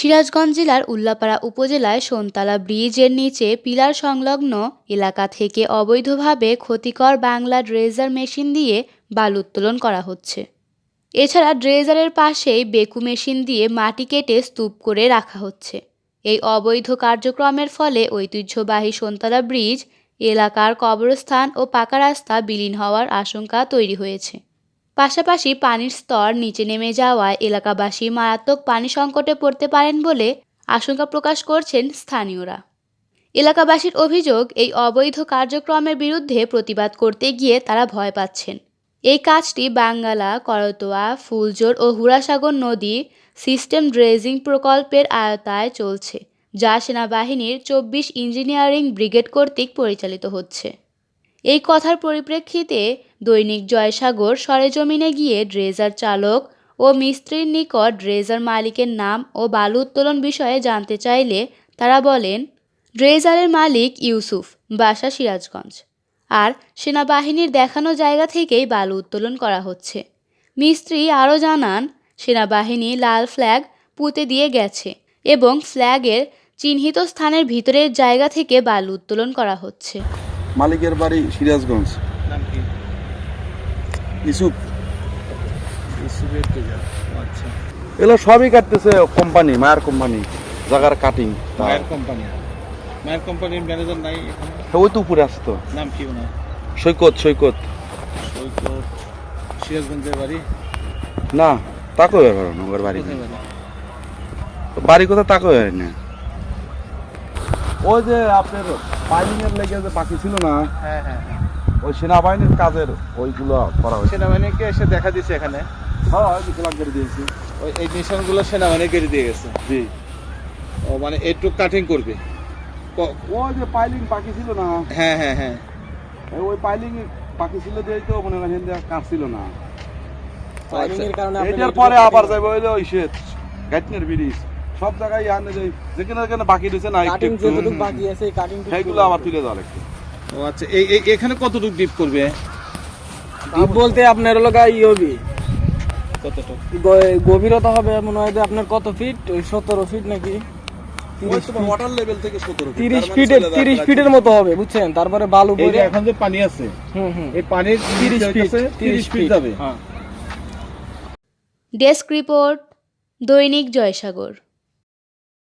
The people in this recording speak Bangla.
সিরাজগঞ্জ জেলার উল্লাপাড়া উপজেলায় সোনতলা ব্রিজের নিচে পিলার সংলগ্ন এলাকা থেকে অবৈধভাবে ক্ষতিকর বাংলা ড্রেজার মেশিন দিয়ে বালু উত্তোলন করা হচ্ছে। এছাড়া ড্রেজারের পাশেই বেকু মেশিন দিয়ে মাটি কেটে স্তূপ করে রাখা হচ্ছে। এই অবৈধ কার্যক্রমের ফলে ঐতিহ্যবাহী সোনতলা ব্রিজ, এলাকার কবরস্থান ও পাকা রাস্তা বিলীন হওয়ার আশঙ্কা তৈরি হয়েছে। পাশাপাশি পানির স্তর নিচে নেমে যাওয়ায় এলাকাবাসী মারাত্মক পানি সংকটে পড়তে পারেন বলে আশঙ্কা প্রকাশ করছেন স্থানীয়রা। এলাকাবাসীর অভিযোগ, এই অবৈধ কার্যক্রমের বিরুদ্ধে প্রতিবাদ করতে গিয়ে তারা ভয় পাচ্ছেন। এই কাজটি বাঙ্গালা, করতোয়া, ফুলজোর ও হুড়াসাগর নদী সিস্টেম ড্রেজিং প্রকল্পের আয়তায় চলছে, যা সেনাবাহিনীর চব্বিশ ইঞ্জিনিয়ারিং ব্রিগেড কর্তৃক পরিচালিত হচ্ছে। এই কথার পরিপ্রেক্ষিতে দৈনিক জয়সাগর সরেজমিনে গিয়ে ড্রেজার চালক ও মিস্ত্রির নিকট ড্রেজার মালিকের নাম ও বালু উত্তোলন বিষয়ে জানতে চাইলে তারা বলেন, ড্রেজারের মালিক ইউসুফ, বাসা সিরাজগঞ্জ। আর সেনাবাহিনীর দেখানো জায়গা থেকেই বালু উত্তোলন করা হচ্ছে। মিস্ত্রি আরও জানান, সেনাবাহিনী লাল ফ্ল্যাগ পুঁতে দিয়ে গেছে এবং ফ্ল্যাগের চিহ্নিত স্থানের ভিতরের জায়গা থেকে বালু উত্তোলন করা হচ্ছে। মালিকের বাড়ি সিরাজগঞ্জ। ইসুফ। আচ্ছা। এগুলো সবই কাটতেছে কোম্পানি মায়ের কোম্পানি জায়গার কাটিং মায়ের কোম্পানি মায়ের কোম্পানির ম্যানেজার নাই ওই তো উপরে আছে তো। নাম কি ওনার? সৈকত সৈকত। সৈকত সিরাজগঞ্জের বাড়ি? না তাকে ব্যাপার না ওর বাড়ি বাড়ি? বাড়ি কোথা তাকে হয় না। ওই যে আপনার পাইলিং লেগে যে বাকি ছিল না হ্যাঁ হ্যাঁ হ্যাঁ। ওই সেনাবাহিনীর কাজের ওইগুলো করা হয়েছে। সেনাবাহিনীকে এসে দেখা দিচ্ছে এখানে? হ্যাঁ বিকলাঙ্গ করে দিয়েছি। ওই এই মিশনগুলো সেনাবাহিনী কেটে দিয়ে গেছে? জি। ও মানে একটু কাটিং করবে? ওই যে পাইলিং বাকি ছিল না। হ্যাঁ হ্যাঁ হ্যাঁ। ওই পাইলিং বাকি ছিল দিয়েই তো মনে করেন কাজ না। পাইলিংয়ের কারণে এটার পরে আবার যাবে ওই যে ওই সে গাইটনের ব্রিজ। সব জায়গায় আনে যে যেখানে যেখানে বাকি রয়েছে না কাটিং একটু, যতটুকু বাকি আছে এই কাটিং সেইগুলো আবার তুলে দেওয়া লাগবে ও আচ্ছা এই এই- এখানে কতটুকু ডিপ করবে? ডিপ বলতে আপনার হলো গা ইয়বি কতটুকু? গভীরতা হবে মনে হয় যে আপনার কত ফিট ওই সতেরো ফিট নাকি? ওয়াটার লেভেল থেকে ফিটের তিরিশ ফিটের মতো হবে বুঝছেন? তারপরে বালু এখন যে পানি আছে হুম হুম। এই পানির তিরিশ ফিট তিরিশ ফিট যাবে। হ্যাঁ। ডেস্ক রিপোর্ট দৈনিক জয়সাগর।